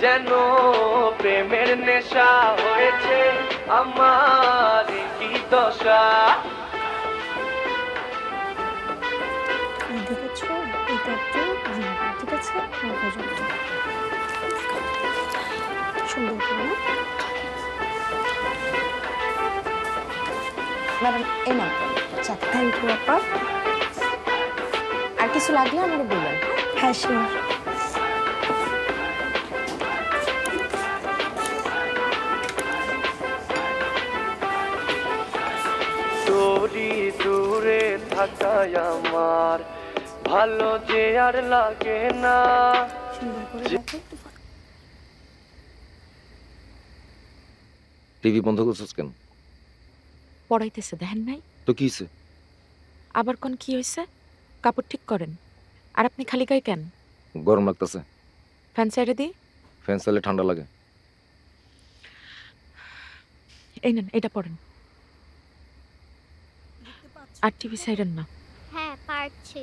যেন প্রেমের নেশা হয়েছে আমার কি দশা? ম্যাডাম থ্যাংক ইউ আপা। আর কিছু লাগলে আমাকে বলবেন। হ্যাঁ আমার। ভালো যে আর লাগে না। টিভি বন্ধ করছিস কেন? পড়াইতেছে দেখেন নাই? তো কি হইছে? আবার কোন কি হয়েছে কাপড় ঠিক করেন। আর আপনি খালি গায়ে কেন? গরম লাগতেছে। ফ্যান সাইডে দিই ফ্যান চালে ঠান্ডা লাগে। এই নেন এটা পড়েন। আর টিভি না? হ্যাঁ পারছে।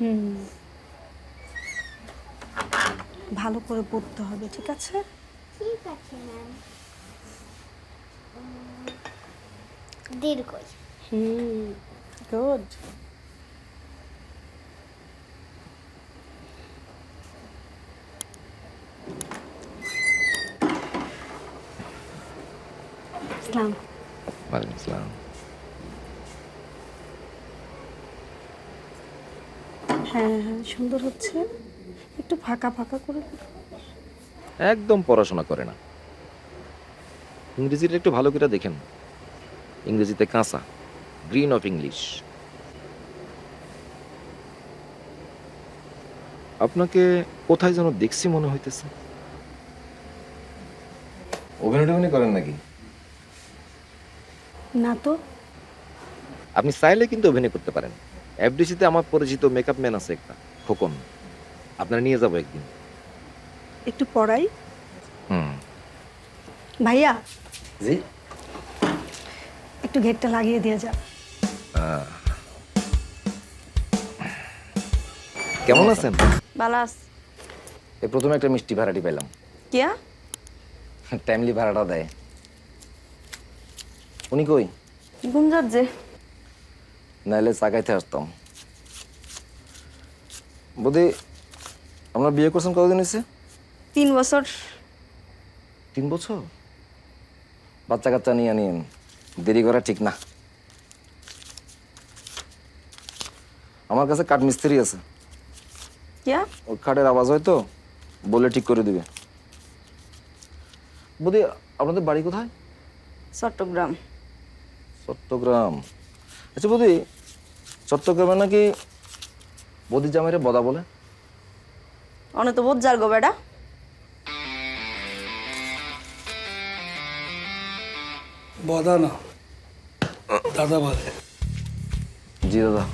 হুম। ভালো করে পড়তে হবে ঠিক আছে? ঠিক আছে ম্যাম। দীর্ঘই হুম গুড। ওয়ালাইকুম আসসালাম হ্যাঁ হ্যাঁ সুন্দর হচ্ছে। একটু ফাঁকা ফাঁকা করে একদম পড়াশোনা করে না। ইংরেজিটা একটু ভালো করে দেখেন। ইংরেজিতে কাঁচা। গ্রিন অফ ইংলিশ আপনাকে কোথায় যেন দেখছি মনে হইতেছে। অভিনয় টভিনয় করেন নাকি? না তো। আপনি চাইলে কিন্তু অভিনয় করতে পারেন। এফডিসিতে আমার পরিচিত মেকআপ ম্যান আছে একটা খোকন। আপনারা নিয়ে যাব একদিন। একটু পড়াই। হুম। ভাইয়া। জি। একটু গেটটা লাগিয়ে দিয়ে যা কেমন আছেন? বালাস এই প্রথমে একটা মিষ্টি ভাড়াটি পেলাম। কিয়া? টাইমলি ভাড়াটা দেয়। উনি কই? গুঞ্জার যে। নাইলে চাকাইতে আসতাম। বোধে আপনার বিয়ে করছেন কতদিন হয়েছে তিন বছর। তিন বছর? বাচ্চা কাচ্চা নিয়ে নিন দেরি করা ঠিক না। আমার কাছে কাঠ মিস্ত্রি আছে। ওই খাটের আওয়াজ হয় তো বলে ঠিক করে দিবে। বোধে আপনাদের বাড়ি কোথায়? চট্টগ্রাম। চট্টগ্রাম। আচ্ছা বৌদি চট্টগ্রামে নাকি বৌদি জামাইরে বদা বলে? অনে তো বোধ যার গো বেটা। বদা না দাদা বলে। জি দাদা।